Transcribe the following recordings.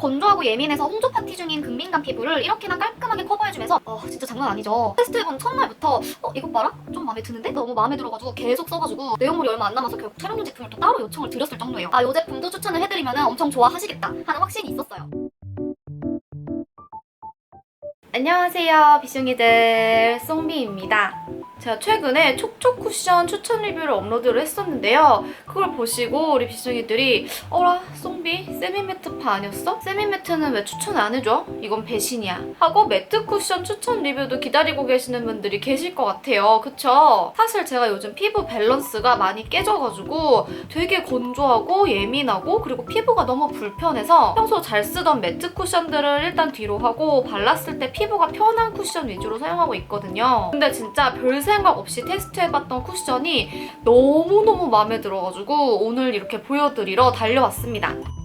건조하고 예민해서 홍조 파티 중인 극민감 피부를 이렇게나 깔끔하게 커버해주면서 어 진짜 장난 아니죠. 테스트 해본 첫날부터 어 이것 봐라? 좀 마음에 드는데? 너무 마음에 들어가지고 계속 써가지고 내용물이 얼마 안 남아서 결국 촬영용 제품을 또 따로 요청을 드렸을 정도예요. 아 이 제품도 추천을 해드리면 엄청 좋아하시겠다 하는 확신이 있었어요. 안녕하세요 비숑이들 송비입니다 제가 최근에 촉촉 쿠션 추천 리뷰를 업로드를 했었는데요 그걸 보시고 우리 비숑이들이 어라 송비 세미매트파 아니었어? 세미매트는 왜 추천 안 해줘? 이건 배신이야 하고 매트 쿠션 추천 리뷰도 기다리고 계시는 분들이 계실 것 같아요 그쵸? 사실 제가 요즘 피부 밸런스가 많이 깨져가지고 되게 건조하고 예민하고 그리고 피부가 너무 불편해서 평소 잘 쓰던 매트 쿠션들을 일단 뒤로 하고 발랐을 때 피부가 편한 쿠션 위주로 사용하고 있거든요. 근데 진짜 별 생각 없이 테스트해봤던 쿠션이 너무너무 마음에 들어가지고 오늘 이렇게 보여드리러 달려왔습니다.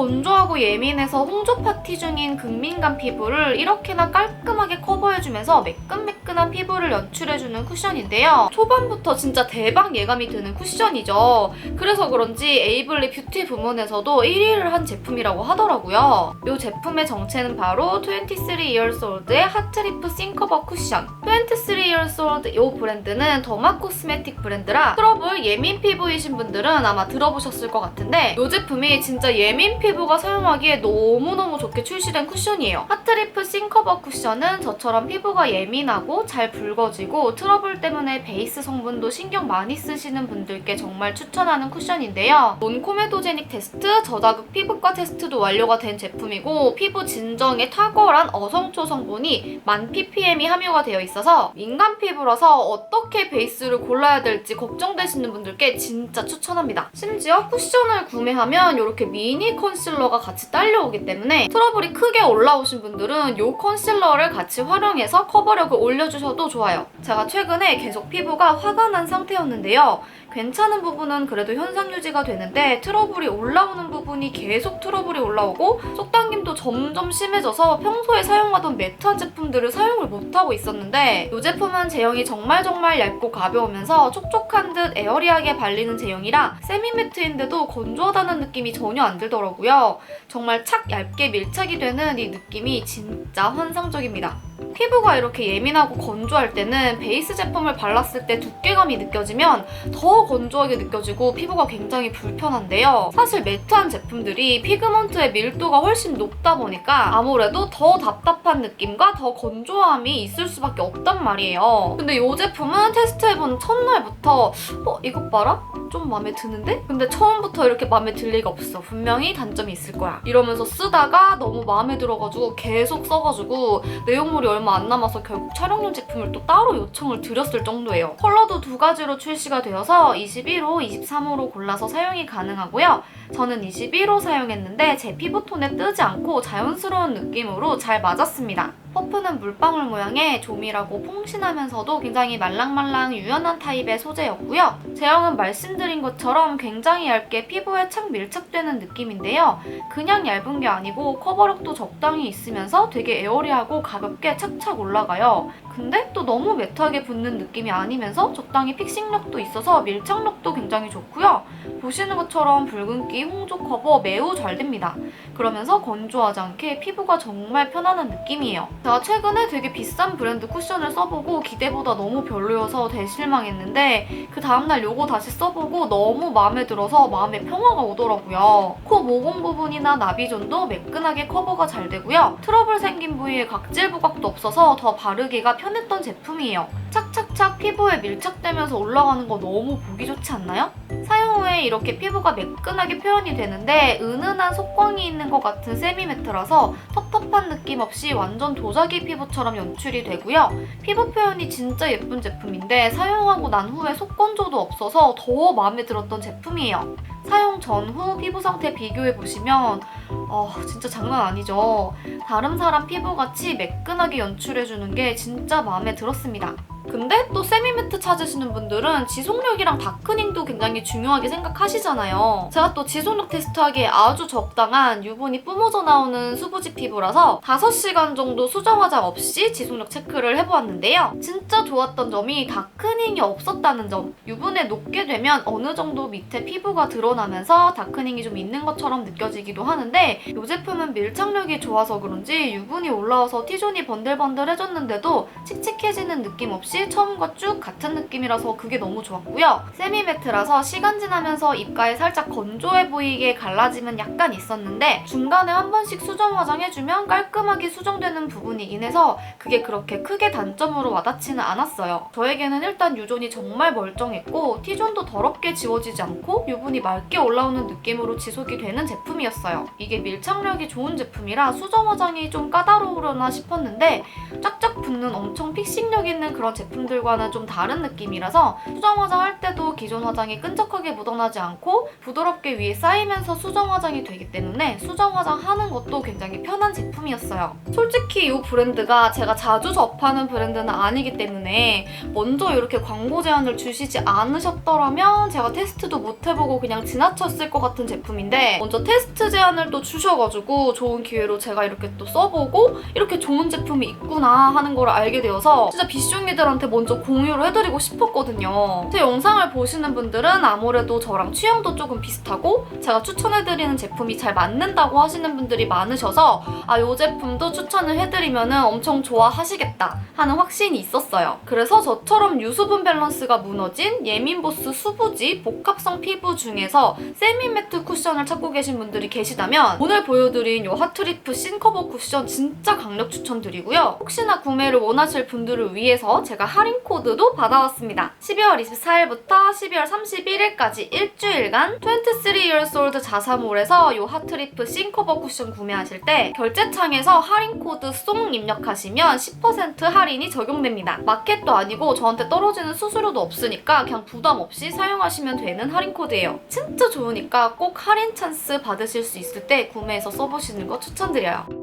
건조하고 예민해서 홍조 파티 중인 극민감 피부를 이렇게나 깔끔하게 커버해주면서 매끈매끈 한 피부를 연출해주는 쿠션인데요. 초반부터 진짜 대박 예감이 드는 쿠션이죠. 그래서 그런지 에이블리 뷰티 부문에서도 1위를 한 제품이라고 하더라고요. 이 제품의 정체는 바로 23 Years Old의 하트리프 싱커버 쿠션. 23 Years Old 이 브랜드는 더마 코스메틱 브랜드라 트러블 예민 피부이신 분들은 아마 들어보셨을 것 같은데 이 제품이 진짜 예민 피부가 사용하기에 너무너무 좋게 출시된 쿠션이에요. 하트리프 싱커버 쿠션은 저처럼 피부가 예민하고 잘 붉어지고 트러블 때문에 베이스 성분도 신경 많이 쓰시는 분들께 정말 추천하는 쿠션인데요. 논코메도제닉 테스트, 저자극 피부과 테스트도 완료가 된 제품이고 피부 진정에 탁월한 어성초 성분이 만 ppm이 함유가 되어 있어서 민감 피부라서 어떻게 베이스를 골라야 될지 걱정되시는 분들께 진짜 추천합니다. 심지어 쿠션을 구매하면 이렇게 미니 컨실러가 같이 딸려오기 때문에 트러블이 크게 올라오신 분들은 이 컨실러를 같이 활용해서 커버력을 올려 주셔도 좋아요. 제가 최근에 계속 피부가 화가 난 상태였는데요. 괜찮은 부분은 그래도 현상 유지가 되는데 트러블이 올라오는 부분이 계속 트러블이 올라오고 속당김도 점점 심해져서 평소에 사용하던 매트한 제품들을 사용을 못하고 있었는데 이 제품은 제형이 정말 정말 얇고 가벼우면서 촉촉한 듯 에어리하게 발리는 제형이라 세미매트인데도 건조하다는 느낌이 전혀 안 들더라고요. 정말 착 얇게 밀착이 되는 이 느낌이 진짜 환상적입니다. 피부가 이렇게 예민하고 건조할 때는 베이스 제품을 발랐을 때 두께감이 느껴지면 더 건조하게 느껴지고 피부가 굉장히 불편한데요. 사실 매트한 제품들이 피그먼트의 밀도가 훨씬 높다 보니까 아무래도 더 답답한 느낌과 더 건조함이 있을 수밖에 없단 말이에요. 근데 이 제품은 테스트해본 첫날부터 어 이것 봐라? 좀 마음에 드는데? 근데 처음부터 이렇게 마음에 들 리가 없어. 분명히 단점이 있을 거야. 이러면서 쓰다가 너무 마음에 들어가지고 계속 써가지고 내용물이 얼마 안 남아서 결국 촬영용 제품을 또 따로 요청을 드렸을 정도예요. 컬러도 두 가지로 출시가 되어서 21호, 23호로 골라서 사용이 가능하고요. 저는 21호 사용했는데 제 피부톤에 뜨지 않고 자연스러운 느낌으로 잘 맞았습니다. 퍼프는 물방울 모양의 조밀하고 퐁신하면서도 굉장히 말랑말랑 유연한 타입의 소재였고요. 제형은 말씀드린 것처럼 굉장히 얇게 피부에 착 밀착되는 느낌인데요. 그냥 얇은 게 아니고 커버력도 적당히 있으면서 되게 에어리하고 가볍게 착착 올라가요. 근데 또 너무 매트하게 붙는 느낌이 아니면서 적당히 픽싱력도 있어서 밀착력도 굉장히 좋고요. 보시는 것처럼 붉은기, 홍조 커버 매우 잘 됩니다. 그러면서 건조하지 않게 피부가 정말 편안한 느낌이에요. 제가 최근에 되게 비싼 브랜드 쿠션을 써보고 기대보다 너무 별로여서 대실망했는데 그 다음날 요거 다시 써보고 너무 마음에 들어서 마음에 평화가 오더라고요. 코 모공 부분이나 나비존도 매끈하게 커버가 잘 되고요. 트러블 생긴 부위에 각질 부각도 없어서 더 바르기가 편 했던 제품이에요. 착착착 피부에 밀착되면서 올라가는 거 너무 보기 좋지 않나요? 사용 후에 이렇게 피부가 매끈하게 표현이 되는데 은은한 속광이 있는 것 같은 세미매트라서 텁텁한 느낌 없이 완전 도자기 피부처럼 연출이 되고요. 피부 표현이 진짜 예쁜 제품인데 사용하고 난 후에 속건조도 없어서 더 마음에 들었던 제품이에요. 사용 전 후 피부 상태 비교해 보시면 어, 진짜 장난 아니죠. 다른 사람 피부같이 매끈하게 연출해주는 게 진짜 마음에 들었습니다. 근데 또 세미매트 찾으시는 분들은 지속력이랑 다크닝도 굉장히 중요하게 생각하시잖아요. 제가 또 지속력 테스트하기에 아주 적당한 유분이 뿜어져 나오는 수부지 피부라서 5시간 정도 수정 화장 없이 지속력 체크를 해보았는데요. 진짜 좋았던 점이 다크닝이 없었다는 점. 유분에 녹게 되면 어느 정도 밑에 피부가 드러나면서 다크닝이 좀 있는 것처럼 느껴지기도 하는데 이 제품은 밀착력이 좋아서 그런지 유분이 올라와서 T존이 번들번들해졌는데도 칙칙해지는 느낌 없이 처음과 쭉 같은 느낌이라서 그게 너무 좋았고요. 세미 매트라서 시간 지나면서 입가에 살짝 건조해 보이게 갈라짐은 약간 있었는데 중간에 한 번씩 수정 화장해주면 깔끔하게 수정되는 부분이긴 해서 그게 그렇게 크게 단점으로 와닿지는 않았어요. 저에게는 일단 유존이 정말 멀쩡했고 T존도 더럽게 지워지지 않고 유분이 맑게 올라오는 느낌으로 지속이 되는 제품이었어요. 이게 밀착력이 좋은 제품이라 수정 화장이 좀 까다로우려나 싶었는데 쫙쫙 붙는 엄청 픽싱력 있는 그런 제품들과는 좀 다른 느낌이라서 수정 화장할 때도 기존 화장이 끈적하게 묻어나지 않고 부드럽게 위에 쌓이면서 수정 화장이 되기 때문에 수정 화장하는 것도 굉장히 편한 제품이었어요. 솔직히 이 브랜드가 제가 자주 접하는 브랜드는 아니기 때문에 먼저 이렇게 광고 제안을 주시지 않으셨더라면 제가 테스트도 못 해보고 그냥 지나쳤을 것 같은 제품인데 먼저 테스트 제안을 또 주셔가지고 좋은 기회로 제가 이렇게 또 써보고 이렇게 좋은 제품이 있구나 하는 걸 알게 되어서 진짜 비숑이들한 테 먼저 공유를 해드리고 싶었거든요. 제 영상을 보시는 분들은 아무래도 저랑 취향도 조금 비슷하고 제가 추천해드리는 제품이 잘 맞는다고 하시는 분들이 많으셔서 아, 이 제품도 추천을 해드리면 엄청 좋아하시겠다 하는 확신이 있었어요. 그래서 저처럼 유수분 밸런스가 무너진 예민보스 수부지 복합성 피부 중에서 세미매트 쿠션을 찾고 계신 분들이 계시다면 오늘 보여드린 이 핫트리프 신커버 쿠션 진짜 강력 추천드리고요. 혹시나 구매를 원하실 분들을 위해서 제가 할인 코드도 받아왔습니다. 12월 24일부터 12월 31일까지 일주일간 23 years old 자사몰에서 이 핫트리프 신커버 쿠션 구매하실 때 결제창에서 할인 코드 송 입력하시면 10% 할인이 적용됩니다. 마켓도 아니고 저한테 떨어지는 수수료도 없으니까 그냥 부담 없이 사용하시면 되는 할인 코드예요. 진짜 좋으니까 꼭 할인 찬스 받으실 수 있을 때 구매해서 써보시는 거 추천드려요.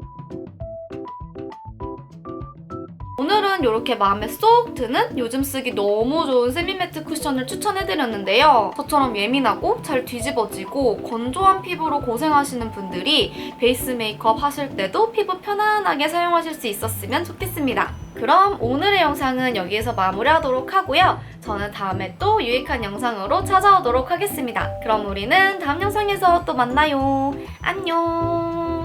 오늘은 이렇게 마음에 쏙 드는 요즘 쓰기 너무 좋은 세미매트 쿠션을 추천해드렸는데요. 저처럼 예민하고 잘 뒤집어지고 건조한 피부로 고생하시는 분들이 베이스 메이크업 하실 때도 피부 편안하게 사용하실 수 있었으면 좋겠습니다. 그럼 오늘의 영상은 여기에서 마무리하도록 하고요. 저는 다음에 또 유익한 영상으로 찾아오도록 하겠습니다. 그럼 우리는 다음 영상에서 또 만나요. 안녕!